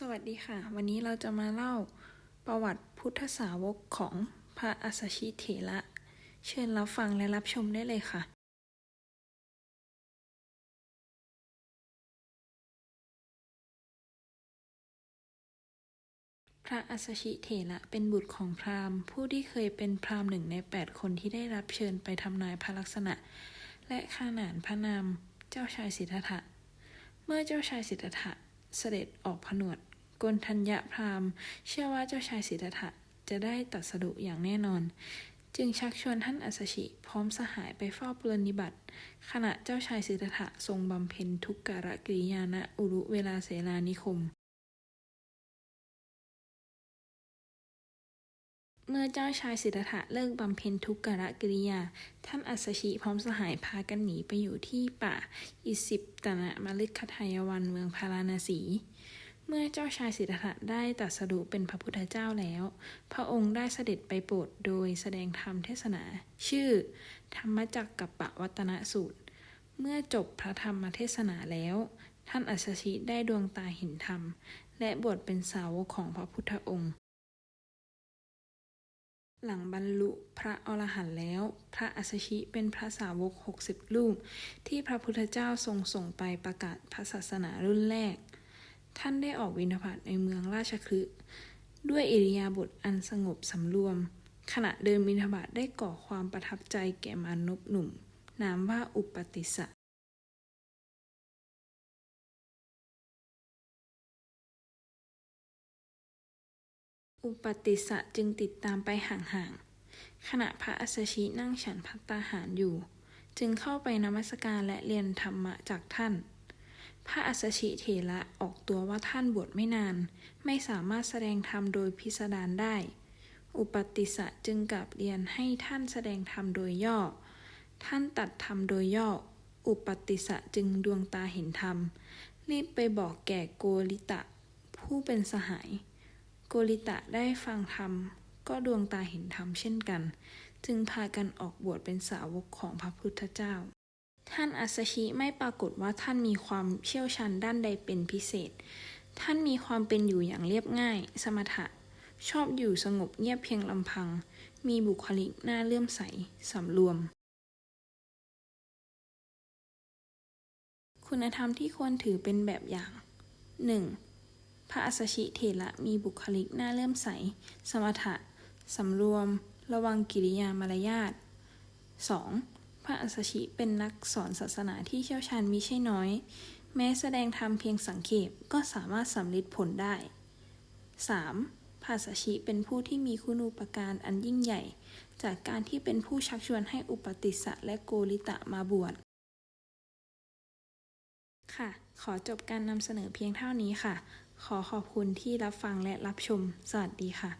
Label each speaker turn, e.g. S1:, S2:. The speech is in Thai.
S1: สวัสดีค่ะ วันนี้เราจะมาเล่าประวัติพุทธสาวกของพระอัสสชิเถระ เชิญรับฟังและรับชมได้เลยค่ะ พระอัสสชิเถระเป็นบุตรของพราหมณ์ ผู้ที่เคยเป็นพราหมณ์หนึ่งในแปดคนที่ได้รับเชิญไปทำนายพระลักษณะ และขนานพระนามเจ้าชายสิทธัตถะ เมื่อเจ้าชายสิทธัตถะเสด็จออกผนวด กนทัญญพราหมณ์ เชื่อว่าเจ้าชายสิทธัตถะจะได้ตัดสรุอย่างแน่นอน จึงชักชวนท่านอัสชิพร้อมสหายไปเฝ้าปรนิบัติ ขณะเจ้าชายสิทธัตถะทรงบำเพ็ญทุกขกิริยาณอุรุเวลาเสนานิคม เมื่อเจ้าชายสิทธัตถะเลิกบำเพ็ญทุกขกิริยา ท่านอัสสชิพร้อมสหายพากันหนีไปอยู่ที่ป่าอิสิปตนะมฤคทายวันเมืองพาราณสี เมื่อเจ้าชายสิทธัตถะได้ตรัสรู้เป็นพระพุทธเจ้าแล้ว พระองค์ได้เสด็จไปโปรดโดยแสดงธรรมเทศนา ชื่อ ธรรมจักกับปวัตนสูตร เมื่อจบพระธรรมเทศนาแล้ว ท่านอัสสชิได้ดวงตาเห็นธรรม และบวชเป็นสาวกของพระพุทธองค์ หลังบรรลุพระอรหันต์แล้ว พระอัสสชิเป็นพระสาวก 60 รูป ที่พระพุทธเจ้าทรงส่งไปประกาศพระศาสนารุ่นแรก ท่านได้ออกวินาพาตในเมืองราชคฤห์ด้วยอิริยาบถอันสงบสำรวม ขณะเดินบิณฑบาตได้ก่อความประทับใจแก่มานพหนุ่ม นามว่าอุปติสสะอุปติสสะจึงติดตามไปห่างๆ ขณะพระอัสชินั่งฉันพัตตาหารอยู่ จึงเข้าไปนมัสการและเรียนธรรมะจากท่าน พระอัสชิเถระออกตัวว่าท่านบวชไม่นาน ไม่สามารถแสดงธรรมโดยพิสดารได้ อุปติสสะจึงกลับเรียนให้ท่านแสดงธรรมโดยย่อ ท่านตัดธรรมโดยย่อ อุปติสสะจึงดวงตาเห็นธรรม รีบไปบอกแก่โกริตะ ผู้เป็นสหาย โกริตะได้ฟังธรรม ก็ดวงตาเห็นธรรมเช่นกัน จึงพากันออกบวชเป็นสาวกของพระพุทธเจ้า ท่านอัสสชิไม่ปรากฏว่าท่านมีความเชี่ยวชาญด้านใดเป็นพิเศษ ท่านมีความเป็นอยู่อย่างเรียบง่าย สมถะ ชอบอยู่สงบเงียบเพียงลำพัง มีบุคลิกน่าเลื่อมใส สำรวม คุณธรรมที่ควรถือเป็นแบบอย่าง 1. พระอัสชิเถระมีบุคลิกน่าเลื่อมใส สมถะ สำรวม ระวังกิริยามารยาท 2. พระอัสสชิเป็นนักสอนศาสนาที่เชี่ยวชาญมิใช่น้อย แม้แสดงธรรมเพียงสังเขปก็สามารถสำลิดผลได้ 3. พระอัสสชิเป็นผู้ที่มีคุณูปการอันยิ่งใหญ่ จากการที่เป็นผู้ชักชวนให้อุปติสสะและโกริตะมาบวชค่ะ ขอจบการนำเสนอเพียงเท่านี้ค่ะ ขอขอบคุณที่รับฟังและรับชม สวัสดีค่ะ